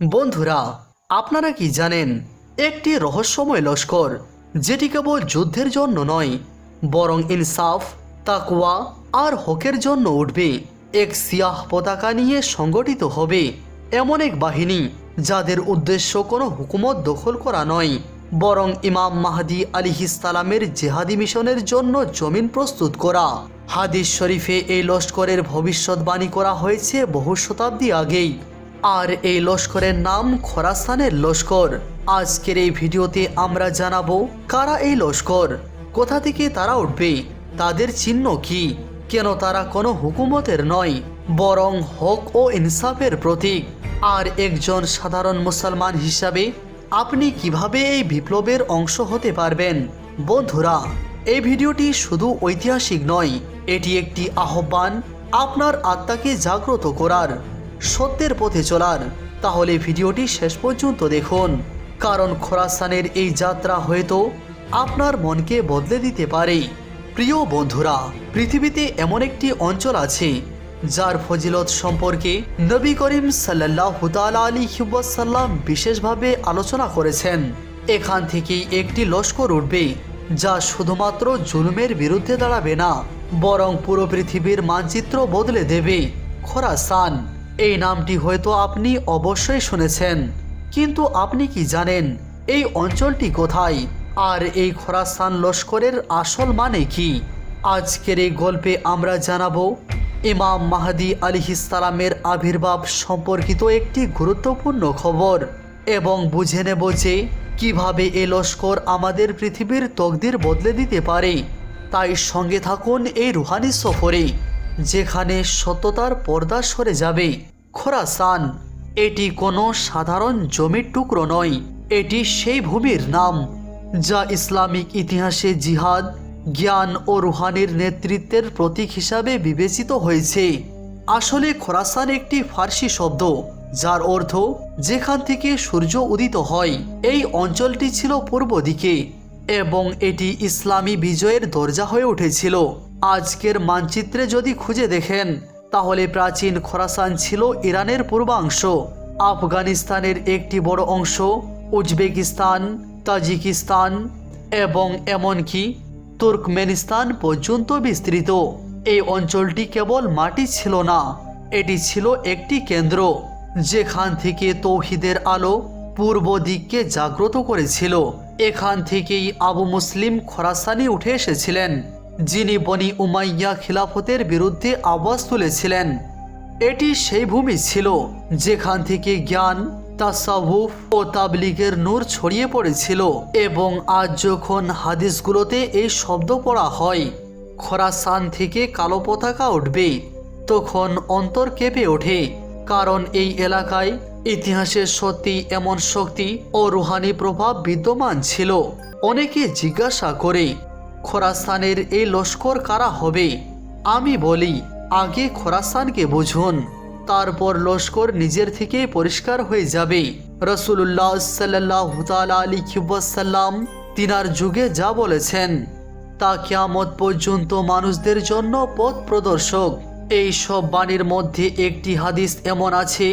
বন্ধুরা, আপনারা কি জানেন, একটি রহস্যময় লস্কর, যেটি কেবল যুদ্ধের জন্য নয়, বরং ইনসাফ, তাকওয়া আর হকের জন্য উঠবে। এক সিয়াহ পতাকা নিয়ে সংগঠিত হবে এমন এক বাহিনী, যাদের উদ্দেশ্য কোনো হুকুমত দখল করা নয়, বরং ইমাম মাহাদি আলিহিসালামের জেহাদি মিশনের জন্য জমিন প্রস্তুত করা। হাদিস শরীফে এই লস্করের ভবিষ্যৎবাণী করা হয়েছে বহু শতাব্দী আগেই। আর এই লস্করের নাম খোরাসানের লস্কর। আজকের এই ভিডিওতে আমরা জানাব, কারা এই লস্কর? কোথা থেকে তারা উঠবে? তাদের চিহ্ন কি? কেন তারা কোনো হুকুমতের নয়, বরং হক ও ইনসাফের প্রতীক। আর একজন সাধারণ মুসলমান হিসাবে, আপনি কীভাবে এই বিপ্লবের অংশ হতে পারবেন? বন্ধুরা, এই ভিডিওটি শুধু ঐতিহাসিক নয়, এটি একটি আহ্বান, আপনার আত্মাকে জাগ্রত করার। সত্যের পথে চলার। তাহলে ভিডিওটি শেষ পর্যন্ত দেখুন। কারণ খোরাসানের এই যাত্রা হয়তো আপনার মনকে বদলে দিতে পারে। প্রিয় বন্ধুরা, পৃথিবীতে এমন একটি অঞ্চল আছে, যার ফজিলত সম্পর্কে নবী করিম সাল্লাহ আলী সাল্লাম বিশেষভাবে আলোচনা করেছেন। এখান থেকেই একটি লস্কর উঠবে, যা শুধুমাত্র জুলুমের বিরুদ্ধে দাঁড়াবে না, বরং পুরো পৃথিবীর মানচিত্র বদলে দেবে খোরাসান। এই নামটি হয়তো আপনি অবশ্যই শুনেছেন, কিন্তু আপনি কি জানেন এই অঞ্চলটি কোথায়? আর এই খোরাসান লস্করের আসল মানে কি? আজকের এই গল্পে আমরা জানাব, ইমাম মাহাদি আলিহিসালামের আবির্ভাব সম্পর্কিত একটি গুরুত্বপূর্ণ খবর এবং বুঝে নেব যে কীভাবে এ লস্কর আমাদের পৃথিবীর তকদির বদলে দিতে পারে। তাই সঙ্গে থাকুন এই রুহানি সফরে। যেখানে সত্যতার পর্দা সরে যাবে খোরাসান, এটি কোনো সাধারণ জমির টুকরো নয়, এটি সেই ভূমির নাম, যা ইসলামিক ইতিহাসে জিহাদ, জ্ঞান ও রুহানির নেতৃত্বের প্রতীক হিসাবে বিবেচিত হয়েছে। আসলে খোরাসান একটি ফার্সি শব্দ, যার অর্থ, যেখান থেকে সূর্য উদিত হয়। এই অঞ্চলটি ছিল পূর্ব দিকে, এবং এটি ইসলামী বিজয়ের দরজা হয়ে উঠেছিল। আজকের মানচিত্রে যদি খুঁজে দেখেন, তাহলে প্রাচীন খোরাসান ছিল ইরানের পূর্বাংশ। আফগানিস্তানের একটি বড় অংশ, উজবেকিস্তান, তাজিকিস্তান এবং এমনকি তুর্কমেনিস্তান পর্যন্ত বিস্তৃত। এই অঞ্চলটি কেবল মাটি ছিল না, এটি ছিল একটি কেন্দ্র, যেখান থেকে তৌহিদের আলো পূর্ব দিককে জাগ্রত করেছিল। এখান থেকেই আবু মুসলিম খোরাসানি উঠে এসেছিলেন। যিনি বনি উমাইয়া খিলাফতের বিরুদ্ধে আওয়াজ তুলেছিলেন। এটি সেই ভূমি ছিল যেখান থেকে জ্ঞান, তাসাউফ ও তাবলিগের নূর ছড়িয়ে পড়েছিল এবং আজ যখন হাদিসগুলোতে এই শব্দ পড়া হয়, খোরাসান থেকে কালো পতাকা উঠবে, তখন অন্তর কেঁপে ওঠে, কারণ এই এলাকায় ইতিহাসের সত্যি এমন শক্তি ও রুহানি প্রভাব বিদ্যমান ছিল। অনেকে জিজ্ঞাসা করে খোরাসানের এই লস্কর কারা হবে? আমি বলি, আগে খোরাসানকে বুঝুন, তারপর লস্কর নিজের থেকে পরিষ্কার হয়ে যাবে। রসুল্লাহ সাল্লাহ আলী সাল্লাম তিনার যুগে যা বলেছেন, তা কিয়ামত পর্যন্ত মানুষদের জন্য পথ প্রদর্শক। এই সব বাণীর মধ্যে একটি হাদিস এমন আছে,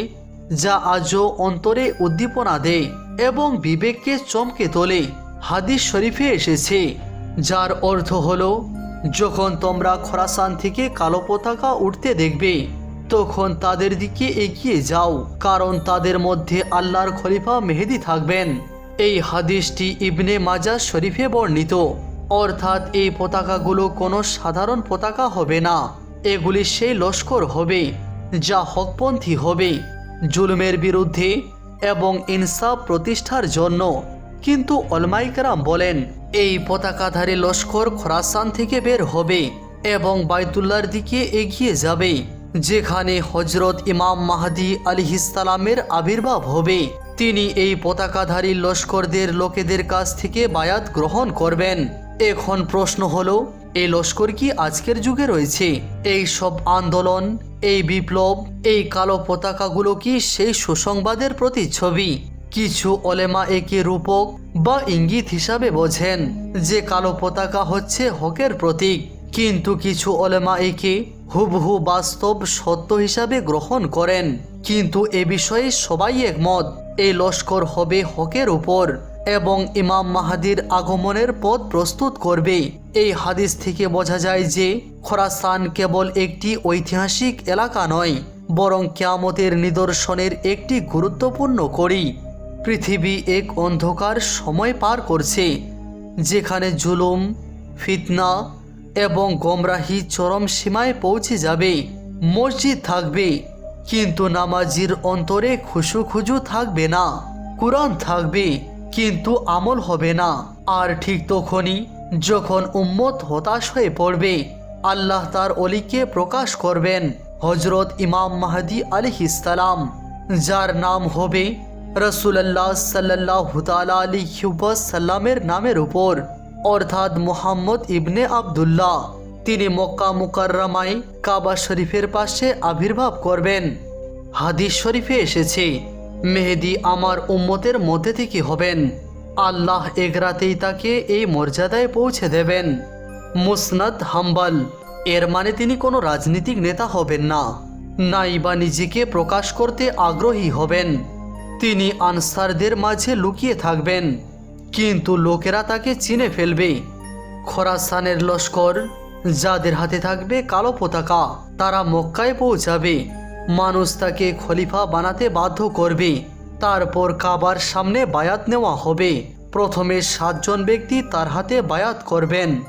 যা আজও অন্তরে উদ্দীপনা দেয় এবং বিবেককে চমকে তোলে। হাদিস শরীফে এসেছে যার অর্থ হল, যখন তোমরা খরাসান থেকে কালো পতাকা উঠতে দেখবে, তখন তাদের দিকে এগিয়ে যাও, কারণ তাদের মধ্যে আল্লাহর খলিফা মেহেদি থাকবেন। এই হাদিসটি ইবনে মাজা শরীফে বর্ণিত। অর্থাৎ এই পতাকাগুলো কোনো সাধারণ পতাকা হবে না। এগুলি সেই লস্কর হবে, যা হকপন্থী হবে, জুলুমের বিরুদ্ধে এবং ইনসাফ প্রতিষ্ঠার জন্য। কিন্তু অলমাইকরাম বলেন, এই পতাকাধারী লস্কর খরাসান থেকে বের হবে এবং বাইতুল্লার দিকে এগিয়ে যাবে, যেখানে হজরত ইমাম মাহাদি আলিহিসালামের আবির্ভাব হবে। তিনি এই পতাকাধারী লস্করদের লোকেদের কাছ থেকে বায়াত গ্রহণ করবেন। এখন প্রশ্ন হলো, এই লস্কর কি আজকের যুগে রয়েছে? এই সব আন্দোলন, এই বিপ্লব, এই কালো পতাকাগুলো কি সেই সুসংবাদের প্রতিচ্ছবি? কিছু অলেমা একে রূপক বা ইঙ্গিত হিসাবে বোঝেন, যে কালো পতাকা হচ্ছে হকের প্রতীক। কিন্তু কিছু অলেমা একে হুবহু বাস্তব সত্য হিসাবে গ্রহণ করেন। কিন্তু এ বিষয়ে সবাই একমত এই লস্কর হবে হকের উপর এবং ইমাম মাহাদির আগমনের পথ প্রস্তুত করবে। এই হাদিস থেকে বোঝা যায় যে খরাসান কেবল একটি ঐতিহাসিক এলাকা নয়, বরং কিয়ামতের নিদর্শনের একটি গুরুত্বপূর্ণ করি পৃথিবী এক অন্ধকার সময় পার করছে, যেখানে জুলুম, ফিতনা এবং গোমরাহি চরম সীমায় পৌঁছে যাবে, মসজিদ থাকবে, কিন্তু নামাজির অন্তরে খুশু খুজু থাকবে না, কোরআন থাকবে, কিন্তু আমল হবে না। আর ঠিক তখনই যখন উম্মত হতাশ হয়ে পড়বে, আল্লাহ তার অলিকে প্রকাশ করবেন হজরত ইমাম মাহাদি আলিহিসালাম যার নাম হবে রসুল্লাহ সাল্লাহ আলী সাল্লামের নামের উপর, অর্থাৎ মোহাম্মদ ইবনে আবদুল্লাহ, তিনি মক্কা মুকাররমায় কাবা শরীফের পাশে আবির্ভাব করবেন। হাদিস শরীফে এসেছে, মেহেদি আমার উম্মতের মধ্যে থেকে হবেন। আল্লাহ এগরাতেই তাকে এই মর্যাদায় পৌঁছে দেবেন। মুসনাদ হাম্বাল, এর মানে তিনি কোনো রাজনীতিক নেতা হবেন না। নাই বা নিজেকে প্রকাশ করতে আগ্রহী হবেন। তিনি আনসারদের মাঝে লুকিয়ে থাকবেন। কিন্তু লোকেরা তাকে চিনে ফেলবে। খরাসানের লস্কর, যাদের হাতে থাকবে কালো পতাকা, তারা মক্কায় পৌঁছাবে। মানুষ তাকে খলিফা বানাতে বাধ্য করবে। তারপর কাবার সামনে বায়াত নেওয়া হবে। প্রথমে সাতজন ব্যক্তি তার হাতে বায়াত করবেন।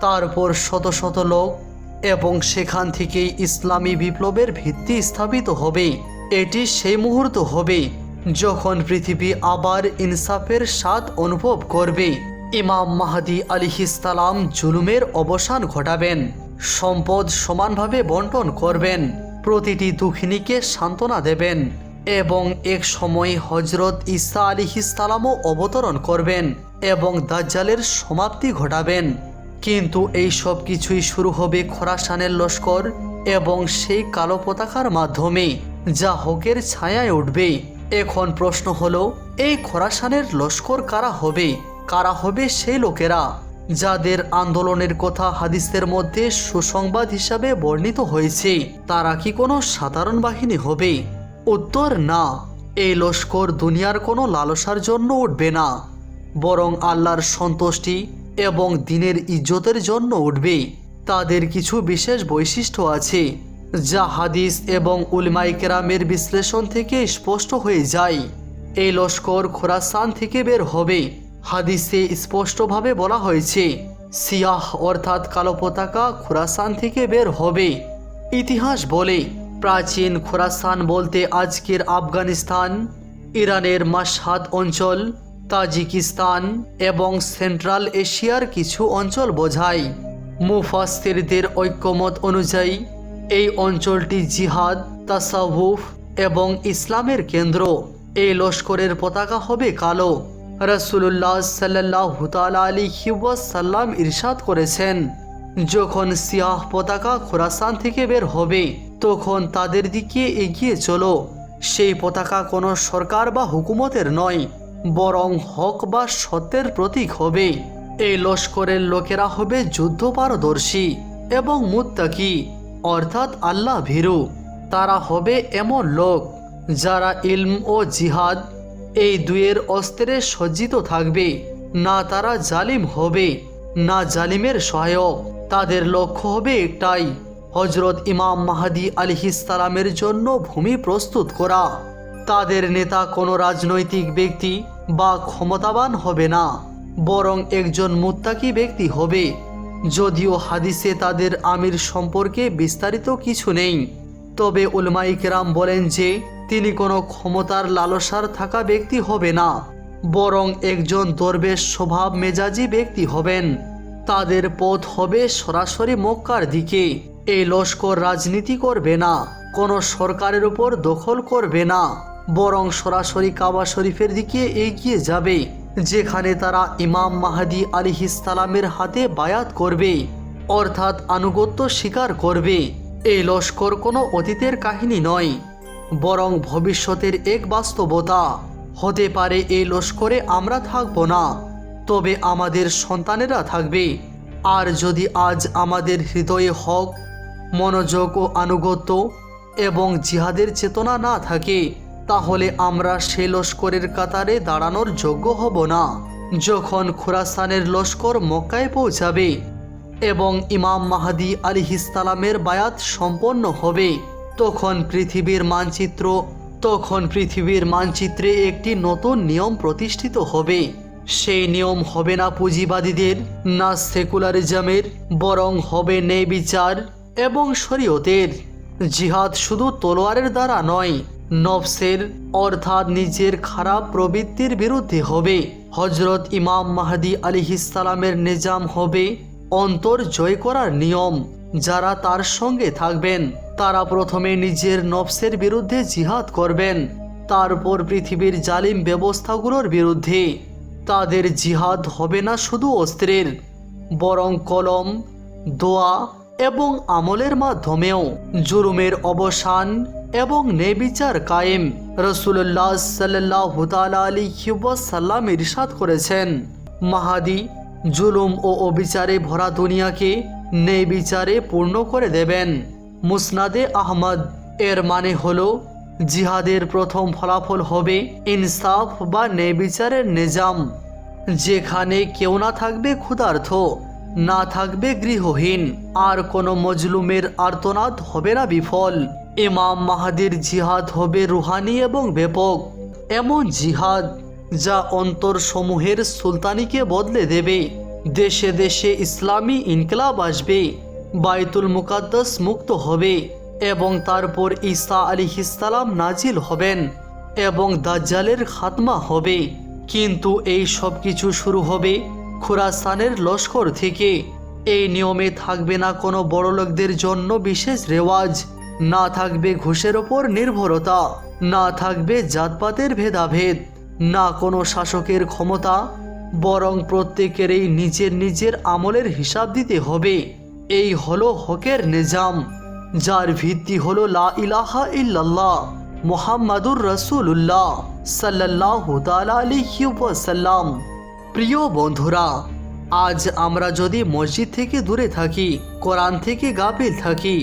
তারপর শত শত লোক এবং সেখান থেকেই ইসলামী বিপ্লবের ভিত্তি স্থাপিত হবে। এটি সেই মুহূর্ত হবে যখন পৃথিবী আবার ইনসাফের স্বাদ অনুভব করবে, ইমাম মাহাদি আলিহিসালাম জুলুমের অবসান ঘটাবেন, সম্পদ সমানভাবে বন্টন করবেন, প্রতিটি দুঃখিনীকে সান্ত্বনা দেবেন এবং এক সময় হজরত ঈসা আলিহিসালামও অবতরণ করবেন এবং দাজ্জালের সমাপ্তি ঘটাবেন। কিন্তু এই সব কিছুই শুরু হবে খোরাসানের লস্কর এবং সেই কালো পতাকার মাধ্যমে, যা হকের ছায়ায় উঠবে। এখন প্রশ্ন হলো, এই খোরাসানের লস্কর কারা হবে? কারা হবে সেই লোকেরা? যাদের আন্দোলনের কথা হাদিসের মধ্যে সুসংবাদ হিসাবে বর্ণিত হয়েছে, তারা কি কোনো সাধারণ বাহিনী হবে? উত্তর, না। এই লস্কর দুনিয়ার কোনো লালসার জন্য উঠবে না। বরং আল্লাহর সন্তুষ্টি এবং দিনের ইজ্জতের জন্য উঠবে। তাদের কিছু বিশেষ বৈশিষ্ট্য আছে। যা হাদিস এবং উলমাই কেরামের বিশ্লেষণ থেকে স্পষ্ট হয়ে যায়। এই লস্কর খোরাসান থেকে বের হবে। হাদিসে স্পষ্টভাবে বলা হয়েছে, সিয়াহ অর্থাৎ কালো পতাকা খোরাসান থেকে বের হবে। ইতিহাস বলে, প্রাচীন খোরাসান বলতে আজকের আফগানিস্তান, ইরানের মাসহাদ অঞ্চল, তাজিকিস্তান এবং সেন্ট্রাল এশিয়ার কিছু অঞ্চল বোঝায়। মুফাস্তিরদের ঐক্যমত অনুযায়ী এই অঞ্চলটি জিহাদ, তাসাউফ এবং ইসলামের কেন্দ্র। এই লস্করের পতাকা হবে কালো। রসুল্লাহ সাল্লাহ আলী সাল্লাম ইরশাদ করেছেন, যখন সিয়াহ পতাকা খোরাসান থেকে বের হবে, তখন তাদের দিকে এগিয়ে চলো। সেই পতাকা কোনো সরকার বা হুকুমতের নয়, বরং হক বা সত্যের প্রতীক হবে। এই লস্করের লোকেরা হবে যুদ্ধ পারদর্শী এবং মুত্তাকি। অর্থাৎ আল্লাহ ভীরু। তারা হবে এমন লোক যারা ইলম ও জিহাদ, এই দুয়ের অস্ত্রে সজ্জিত থাকবে। না তারা জালিম হবে, না জালিমের সহায়ক। তাদের লক্ষ্য হবে একটাই হজরত ইমাম মাহাদি আলিহিসালামের জন্য ভূমি প্রস্তুত করা। তাদের নেতা কোনো রাজনৈতিক ব্যক্তি বা ক্ষমতাবান হবে না, বরং একজন মুত্তাকি ব্যক্তি হবে। যদিও হাদিসে তাদের আমির সম্পর্কে বিস্তারিত কিছু নেই, তবে উলমাইকেরাম বলেন যে, তিনি কোনো ক্ষমতার লালসার থাকা ব্যক্তি হবে না, বরং একজন দরবেশ স্বভাব মেজাজি ব্যক্তি হবেন। তাদের পথ হবে সরাসরি মক্কার দিকে। এই লস্কর রাজনীতি করবে না, কোনো সরকারের উপর দখল করবে না, বরং সরাসরি কাবা শরীফের দিকে এগিয়ে যাবে। যেখানে তারা ইমাম মাহাদি আলিহিসালামের হাতে বায়াত করবে, অর্থাৎ আনুগত্য স্বীকার করবে। এই লস্কর কোনো অতীতের কাহিনী নয়, বরং ভবিষ্যতের এক বাস্তবতা। হতে পারে এই লস্করে আমরা থাকব না, তবে আমাদের সন্তানেরা থাকবে। আর যদি আজ আমাদের হৃদয়ে হক, মনোযোগ ও আনুগত্য এবং জিহাদের চেতনা না থাকে তাহলে আমরা সে লস্করের কাতারে দাঁড়ানোর যোগ্য হব না। যখন খুরাসানের লস্কর মক্কায় পৌঁছাবে এবং ইমাম মাহাদি আলিহিসালামের বায়াত সম্পন্ন হবে, তখন পৃথিবীর মানচিত্র, তখন পৃথিবীর মানচিত্রে একটি নতুন নিয়ম প্রতিষ্ঠিত হবে। সেই নিয়ম হবে না পুঁজিবাদীদের, না সেকুলারিজমের, বরং হবে ন্যায় বিচার এবং শরীয়তের। জিহাদ শুধু তলোয়ারের দ্বারা নয় নফসের, অর্থাৎ নিজের খারাপ প্রবৃত্তির বিরুদ্ধে হবে। হজরত ইমাম মাহাদি আলিহিসালামের নিজাম হবে অন্তর জয় করার নিয়ম। যারা তার সঙ্গে থাকবেন, তারা প্রথমে নিজের নফসের বিরুদ্ধে জিহাদ করবেন। তারপর পৃথিবীর জালিম ব্যবস্থাগুলোর বিরুদ্ধে। তাদের জিহাদ হবে না শুধু অস্ত্রের, বরং কলম, দোয়া এবং আমলের মাধ্যমেও। জুলুমের অবসান এবং নেবিচার কায়েম। রসুল্লাহ সাল্লাহ আলী সাল্লাম ইরশাদ করেছেন, মাহাদি জুলুম ও অবিচারে ভরা দুনিয়াকে নেবিচারে পূর্ণ করে দেবেন। মুসনাদে আহমদ, এর মানে হল, জিহাদের প্রথম ফলাফল হবে ইনসাফ বা নেবিচারের নিজাম। যেখানে কেউ না থাকবে ক্ষুধার্থ না থাকবে গৃহহীন, আর কোনো মজলুমের আর্তনাদ হবে না বিফল। ইমাম মাহাদির জিহাদ হবে রুহানি এবং ব্যাপক। এমন জিহাদ যা অন্তর সমূহের সুলতানিকে বদলে দেবে। দেশে দেশে ইসলামী ইনকলাব আসবে, বাইতুল মুকাদ্দাস মুক্ত হবে এবং তারপর ঈসা আলিহিসালাম নাজিল হবেন এবং দাজ্জালের খাতমা হবে। কিন্তু এই সব কিছু শুরু হবে খুরাসানের লস্কর থেকে। এই নিয়মে থাকবে না কোনো বড়লোকদের জন্য বিশেষ রেওয়াজ। না থাকবে ঘুষের ওপর নির্ভরতা, না থাকবে জাতপাতের ভেদাভেদ, না কোনো শাসকের ক্ষমতা, বরং প্রত্যেকেরই নিজের নিজের আমলের হিসাব দিতে হবে। এই হলো হকের নিজাম, যার ভিত্তি হলো লা ইলাহা ইল্লাল্লাহ মোহাম্মদুর রসুল্লাহ সাল্লাহ সাল্লাম প্রিয় বন্ধুরা, আজ আমরা যদি মসজিদ থেকে দূরে থাকি, কোরআন থেকে গাফিল থাকি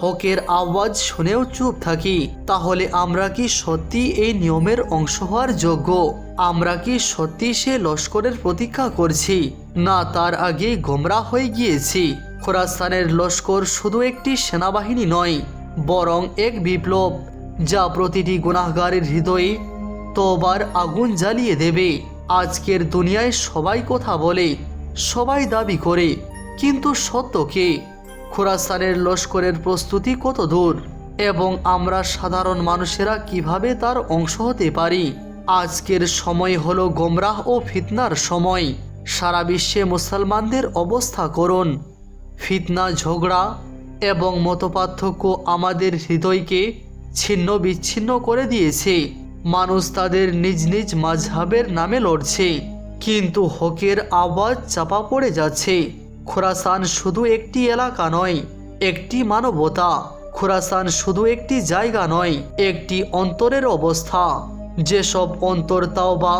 হকের আওয়াজ শুনেও চুপ থাকি। তাহলে আমরা কি সত্যি এই নিয়মের অংশ হওয়ার যোগ্য? আমরা কি সত্যি সে লস্করের প্রতীক্ষা করছি? না, তার আগে গোমরা হয়ে গিয়েছি। খোরাস্তানের লস্কর শুধু একটি সেনাবাহিনী নয়, বরং এক বিপ্লব, যা প্রতিটি গুনাহগারের হৃদয়ে তোবার আগুন জ্বালিয়ে দেবে। আজকের দুনিয়ায় সবাই কথা বলে, সবাই দাবি করে, কিন্তু সত্য কে? খোরাসানের লস্করের প্রস্তুতি কত দূর? এবং আমরা সাধারণ মানুষেরা কীভাবে তার অংশ হতে পারি? আজকের সময় হলো গোমরাহ ও ফিতনার সময়। সারা বিশ্বে মুসলমানদের অবস্থা করুন। ফিতনা, ঝগড়া এবং মতপার্থক্য আমাদের হৃদয়কে ছিন্ন বিচ্ছিন্ন করে দিয়েছে। মানুষ তাদের নিজ নিজ মাঝহাবের নামে লড়ছে। কিন্তু হকের আওয়াজ চাপা পড়ে যাচ্ছে। খোরাসান শুধু একটি এলাকা নয়, একটি মানবতা। খোরাসান শুধু একটি জায়গা নয়, একটি অন্তরের অবস্থা। যেসব অন্তর তাওবা,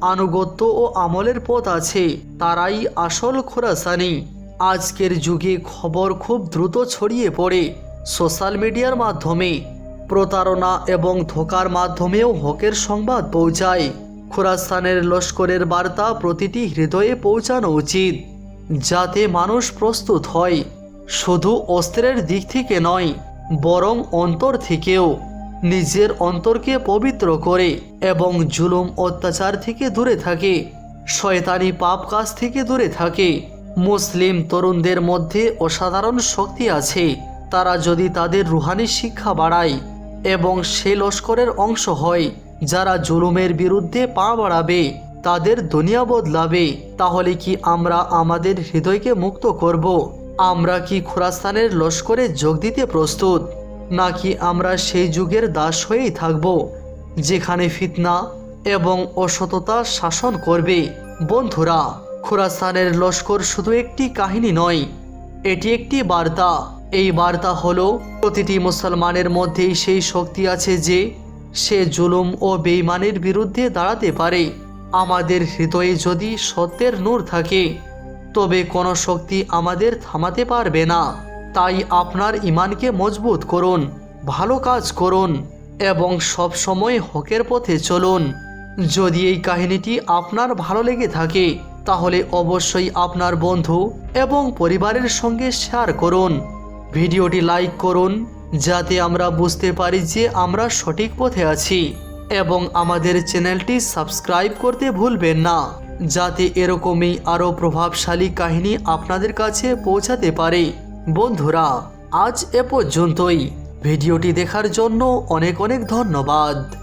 আনুগত্য ও আমলের পথ আছে, তারাই আসল খোরাসানি আজকের যুগে খবর খুব দ্রুত ছড়িয়ে পড়ে সোশ্যাল মিডিয়ার মাধ্যমে। প্রতারণা এবং ধোকার মাধ্যমেও হকের সংবাদ পৌঁছায়। খোরাস্তানের লস্করের বার্তা প্রতিটি হৃদয়ে পৌঁছানো উচিত। যাতে মানুষ প্রস্তুত হয়, শুধু অস্ত্রের দিক থেকে নয়, বরং অন্তর থেকেও। নিজের অন্তরকে পবিত্র করে এবং জুলুম অত্যাচার থেকে দূরে থাকে, শয়তানি পাপ কাজ থেকে দূরে থাকে। মুসলিম তরুণদের মধ্যে অসাধারণ শক্তি আছে, তারা যদি তাদের রুহানি শিক্ষা বাড়ায় এবং সে লস্করের অংশ হয়, যারা জুলুমের বিরুদ্ধে পা বাড়াবে। তাদের দুনিয়া বদলাবে, তাহলে কি আমরা আমাদের হৃদয়কে মুক্ত করব? আমরা কি খোরাস্তানের লস্করে যোগ দিতে প্রস্তুত, নাকি আমরা সেই যুগের দাস হয়েই থাকব, যেখানে ফিতনা এবং অসততা শাসন করবে? বন্ধুরা খোরাস্তানের লস্কর শুধু একটি কাহিনী নয়, এটি একটি বার্তা। এই বার্তা হলো, প্রতিটি মুসলমানের মধ্যেই সেই শক্তি আছে যে, সে জুলুম ও বেইমানের বিরুদ্ধে দাঁড়াতে পারে। আমাদের হৃদয়ে যদি সত্যের নূর থাকে, তবে কোনো শক্তি আমাদের থামাতে পারবে না। তাই আপনার ইমানকে মজবুত করুন, ভালো কাজ করুন, এবং সব সময় হকের পথে চলুন। যদি এই কাহিনীটি আপনার ভালো লেগে থাকে, তাহলে অবশ্যই আপনার বন্ধু এবং পরিবারের সঙ্গে শেয়ার করুন। ভিডিওটি লাইক করুন, যাতে আমরা বুঝতে পারি যে আমরা সঠিক পথে আছি। এবং আমাদের চ্যানেলটি সাবস্ক্রাইব করতে ভুলবেন না, যাতে এরকমই আরও প্রভাবশালী কাহিনী আপনাদের কাছে পৌঁছাতে পারে। বন্ধুরা, আজ এ পর্যন্তই। ভিডিওটি দেখার জন্য অনেক অনেক ধন্যবাদ।